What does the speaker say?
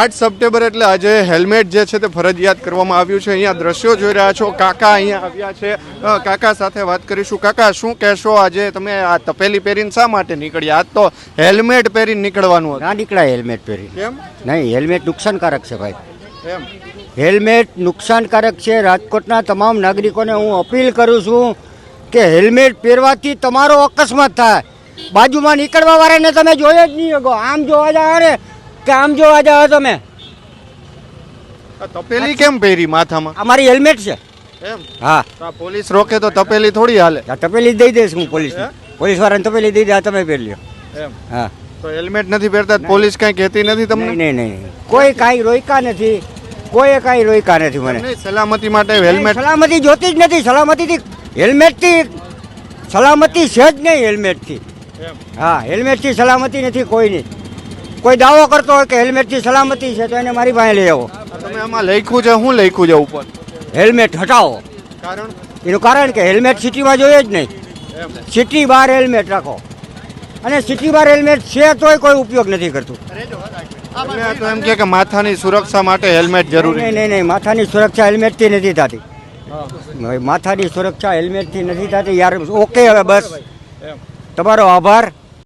આઠ સપ્ટેમ્બર એટલે આજે હેલ્મેટ જે છે તે ફરજિયાત કરવામાં આવ્યું છે. અહીંયા દ્રશ્યો જોઈ રહ્યા છો. કાકા અહીંયા આવ્યા છે. કાકા સાથે વાત કરીશું. કાકા શું કહેશો આજે તમે આ તપેલી પહેરીને શા માટે નીકળ્યા? આજ તો હેલ્મેટ પહેરીને નીકળવાનું ના નીકળાય હેલ્મેટ પહેરી કેમ? નહીં હેલ્મેટ નુકસાનકારક છે ભાઈ. એમ? હેલ્મેટ નુકસાનકારક છે. રાજકોટના તમામ નાગરિકોને હું અપીલ કરું છું કે હેલ્મેટ પહેરવાથી તમારો અકસ્માત થાય. બાજુમાં નીકળવા વાળાને તમે જોઈ જ નહીં શકો આમ જોવા જાવ ને કે આમ જોવા જાવ તમે. તપેલી કેમ પહેરી માથામાં? અમારી હેલ્મેટ છે. એમ? હા. પોલીસ રોકે તો તપેલી થોડી હાલે. આ તપેલી દઈ દઈશ હું પોલીસ પોલીસ વાળાને તપેલી દઈ દે તમે પહેરી લ્યો. એમ. હા. તો હેલ્મેટ નથી પહેરતા? પોલીસ કઈ કહેતી નથી તમને? નહીં નહીં કોઈ કાંઈ રોક્યા નથી. કોઈ કાંઈ રોક્યા નથી મને. સલામતી માટે હેલ્મેટ સલામતી જોતી જ નથી. સલામતીથી હેલ્મેટથી સલામતી છે જ નહીં હેલ્મેટથી. હા હેલ્મેટથી સલામતી નથી કોઈની કોઈ દાવો કરતો હોય કે હેલ્મેટથી સલામતી છે તો એને મારી પાસે લઈ આવો. તમે આમાં લખ્યું છે શું લખ્યું છે ઉપર? હેલ્મેટ હટાવો. કારણ? એનું કારણ કે હેલ્મેટ સિટીમાં જોઈએ જ નહીં. સિટી બહાર હેલ્મેટ રાખો. અને સિટી બહાર હેલ્મેટ છે તોય કોઈ ઉપયોગ નથી કરતું. તો એમ કે માથાની સુરક્ષા માટે હેલ્મેટ જરૂરી નહીં નહીં નહીં માથાની સુરક્ષા હેલ્મેટથી નથી થતી. માથાની સુરક્ષા હેલ્મેટથી નથી થતી. યાર ઓકે હવે બસ. તમારો આભાર.